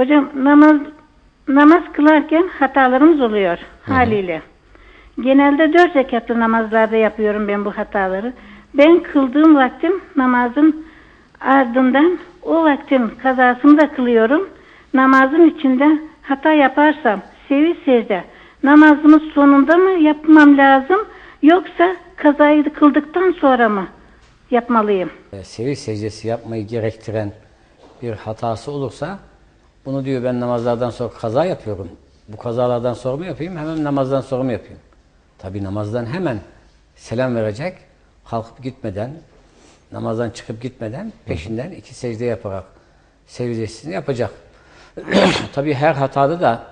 Hocam namaz namaz kılarken hatalarımız oluyor haliyle. Genelde dört rekatlı namazlarda yapıyorum ben bu hataları. Ben kıldığım vaktim namazın ardından o vaktin kazasını da kılıyorum. Namazın içinde hata yaparsam sevi secde namazımız sonunda mı yapmam lazım yoksa kazayı kıldıktan sonra mı yapmalıyım? Sevi secdesi yapmayı gerektiren bir hatası olursa bunu diyor ben namazlardan sonra kaza yapıyorum. Bu kazalardan sonra mı yapayım hemen namazdan sonra mı yapayım? Tabi namazdan hemen selam verecek. Kalkıp gitmeden, namazdan çıkıp gitmeden peşinden iki secde yaparak secdesini yapacak. Tabi her hatada da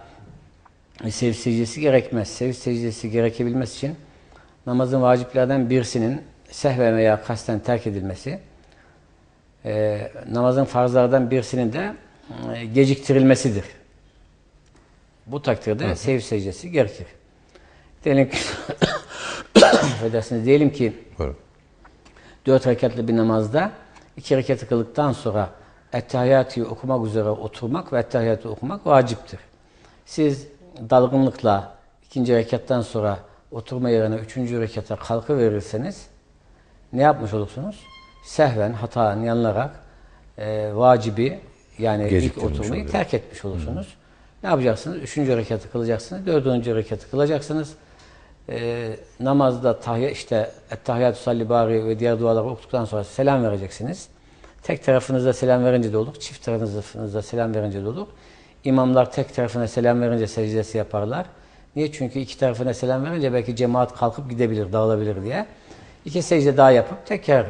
sev gerekmez. Sev secdesi gerekebilmesi için namazın vaciplerden birisinin sehven veya kasten terk edilmesi, e, namazın farzlardan birisinin de geciktirilmesidir. Bu takdirde sev secdesi gerekir. Diyelim ki affedersiniz, diyelim ki Buyurun. dört rekatlı bir namazda iki rekatı kıldıktan sonra Ettehiyatı okumak üzere oturmak ve Ettehiyatı okumak vaciptir. Siz dalgınlıkla ikinci rekattan sonra oturma yerine üçüncü rekata kalkıverirseniz ne yapmış olursunuz? Sehven, hata yanılarak e, vacibi yani ilk oturmayı oluyor. terk etmiş olursunuz. Ne yapacaksınız? Üçüncü rekatı kılacaksınız, dördüncü rekatı kılacaksınız. E, namazda tahiyya, işte Ettehiyatü salli bari ve diğer duaları okuduktan sonra selam vereceksiniz. Tek tarafınızda selam verince de olur, çift tarafınızda selam verince de olur. İmamlar tek tarafına selam verince secdesi yaparlar. Niye? Çünkü iki tarafına selam verince belki cemaat kalkıp gidebilir, dağılabilir diye. İki secde daha yapıp tekrar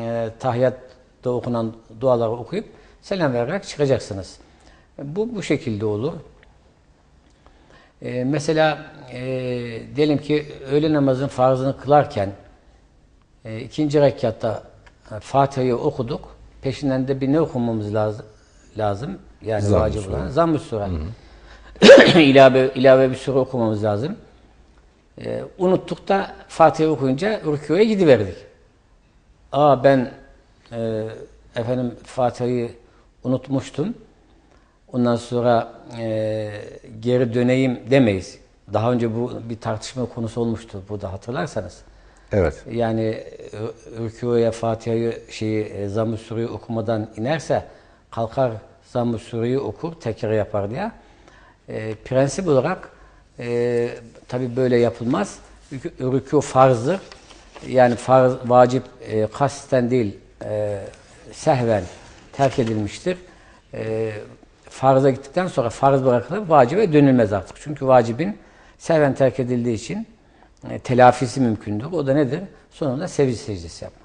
e, tahiyyatta okunan duaları okuyup selam vererek çıkacaksınız. Bu bu şekilde olur. E, mesela e, diyelim ki öğle namazın farzını kılarken e, ikinci rekatta e, Fatiha'yı okuduk. Peşinden de bir ne okumamız lazım? lazım? Yani Zamm-ı vacip olan Zamm-ı Sure. ilave, ilave bir sure okumamız lazım. E, unuttuk da Fatiha okuyunca rükûya gidiverdik. Aa ben e, efendim Fatiha'yı unutmuştum. Ondan sonra e, geri döneyim demeyiz. Daha önce bu bir tartışma konusu olmuştu burada hatırlarsanız. Evet. Yani rükûya Fatiha'yı şeyi e, Zamm-ı Sure'yi okumadan inerse kalkar Zamm-ı Sure'yi okur tekrar yapar diye. E, prensip olarak e, tabi böyle yapılmaz. Rükû farzdır. Yani farz, vacip e, kasten değil e, sehven terk edilmiştir. E, farza gittikten sonra farz bırakılır, vacibe dönülmez artık. Çünkü vacibin sehven terk edildiği için e, telafisi mümkündür. O da nedir? Sonunda sevic secdesi yapmak.